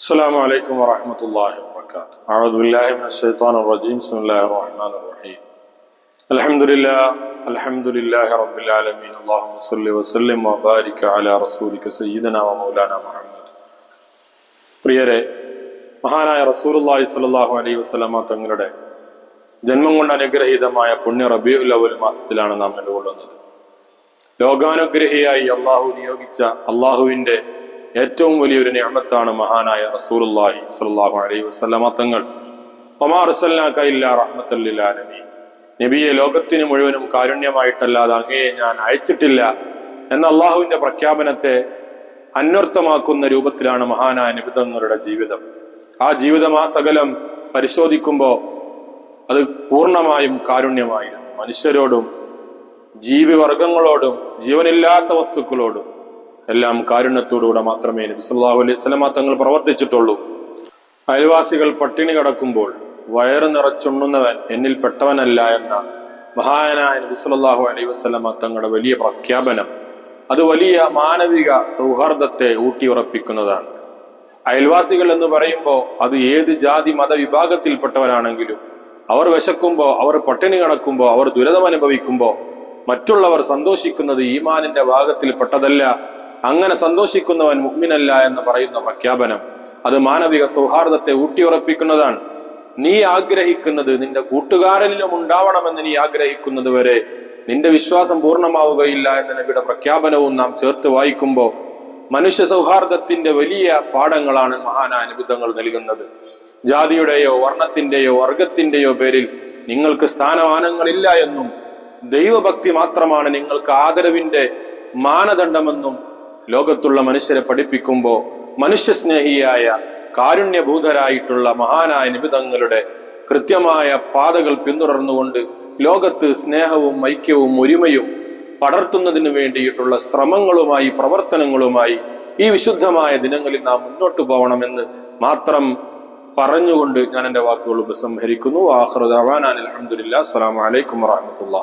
السلام عليكم ورحمة الله وبركاته أعوذ بالله من الشيطان الرجيم بسم الله الرحمن الرحيم الحمد لله الحمد لله رب العالمين اللهم صل وسلم وبارك على رسولك سيدنا ومولانا محمد പ്രിയരെ മഹാനായ റസൂലുള്ളാഹി സ്വല്ലല്ലാഹു അലൈഹി വസല്ലമ തങ്ങളുടെ ജന്മം കൊണ്ട് അനുഗ്രഹീതമായ പുണ്യ റബീഉൽ അവൽ മാസത്തിലാണ് നാം നിലകൊള്ളുന്നത് ലോകാനുഗ്രഹിയായി അള്ളാഹു നിയോഗിച്ച അള്ളാഹുവിന്റെ ഏറ്റവും വലിയൊരു ഞാമത്താണ് മഹാനായ റസൂലുള്ളാഹി സ്വല്ലല്ലാഹു അലൈഹി വസല്ലമ തങ്ങൾ. നബിയെ ലോകത്തിന് മുഴുവനും കാരുണ്യമായിട്ടല്ലാതെ അങ്ങയെ ഞാൻ അയച്ചിട്ടില്ല എന്ന അള്ളാഹുവിന്റെ പ്രഖ്യാപനത്തെ അന്വർത്ഥമാക്കുന്ന രൂപത്തിലാണ് മഹാനായ നിബിതങ്ങളുടെ ജീവിതം. ആ ജീവിതം ആ സകലം പരിശോധിക്കുമ്പോൾ അത് പൂർണമായും കാരുണ്യമായിരുന്നു. മനുഷ്യരോടും ജീവിവർഗങ്ങളോടും ജീവനില്ലാത്ത വസ്തുക്കളോടും എല്ലാം കാരുണ്യത്തോടുകൂടെ മാത്രമേ നബി സല്ലല്ലാഹു അലൈഹി വസല്ലമ തങ്ങൾ പ്രവർത്തിച്ചിട്ടുള്ളൂ. അയൽവാസികൾ പട്ടിണി കിടക്കുമ്പോൾ വയറ് നിറച്ചുണ്ണുന്നവൻ എന്നിൽ പെട്ടവനല്ല എന്ന മഹാനായ നബി സല്ലല്ലാഹു അലൈഹി വസല്ലമ തങ്ങളുടെ വലിയ പ്രഖ്യാപനം. അത് വലിയ മാനവിക സൗഹാർദ്ദത്തെ ഊട്ടിയുറപ്പിക്കുന്നതാണ്. അയൽവാസികൾ എന്ന് പറയുമ്പോൾ അത് ഏത് ജാതി മത വിഭാഗത്തിൽപ്പെട്ടവരാണെങ്കിലും അവർ വിശക്കുമ്പോൾ അവർ പട്ടിണി കിടക്കുമ്പോൾ അവർ ദുരിതം അനുഭവിക്കുമ്പോൾ മറ്റുള്ളവർ സന്തോഷിക്കുന്നത് ഈമാനിന്റെ ഭാഗത്തിൽപ്പെട്ടതല്ല അങ്ങനെ സന്തോഷിക്കുന്നവൻ മുഗ്മിനല്ല എന്ന് പറയുന്ന പ്രഖ്യാപനം അത് മാനവിക സൗഹാർദ്ദത്തെ ഊട്ടിയുറപ്പിക്കുന്നതാണ്. നീ ആഗ്രഹിക്കുന്നത് നിന്റെ കൂട്ടുകാരനിലും ഉണ്ടാവണമെന്ന് നീ ആഗ്രഹിക്കുന്നത് വരെ നിന്റെ വിശ്വാസം പൂർണമാവുകയില്ല എന്ന നബിയുടെ പ്രഖ്യാപനവും നാം ചേർത്ത് വായിക്കുമ്പോൾ മനുഷ്യ സൗഹാർദ്ദത്തിന്റെ വലിയ പാഠങ്ങളാണ് മഹാനാനുബിധങ്ങൾ നൽകുന്നത്. ജാതിയുടെയോ വർണത്തിന്റെയോ വർഗത്തിന്റെയോ പേരിൽ നിങ്ങൾക്ക് സ്ഥാനമാനങ്ങളില്ല എന്നും ദൈവഭക്തി മാത്രമാണ് നിങ്ങൾക്ക് ആദരവിന്റെ മാനദണ്ഡമെന്നും ലോകത്തുള്ള മനുഷ്യരെ പഠിപ്പിക്കുമ്പോൾ മനുഷ്യസ്നേഹിയായ കാരുണ്യഭൂതരായിട്ടുള്ള മഹാനായ നിബിതങ്ങളുടെ കൃത്യമായ പാതകൾ പിന്തുടർന്നുകൊണ്ട് ലോകത്ത് സ്നേഹവും ഐക്യവും ഒരുമയും പടർത്തുന്നതിന് വേണ്ടിയിട്ടുള്ള ശ്രമങ്ങളുമായി പ്രവർത്തനങ്ങളുമായി ഈ വിശുദ്ധമായ ദിനങ്ങളിൽ നാം മുന്നോട്ട് പോകണമെന്ന് മാത്രം പറഞ്ഞുകൊണ്ട് ഞാൻ എന്റെ വാക്കുകൾ ഉപസംഹരിക്കുന്നു. ആഹ്റദാൻ അലഹമുല്ല അസ്സാം വലൈക്കും വാഹമത്തുള്ള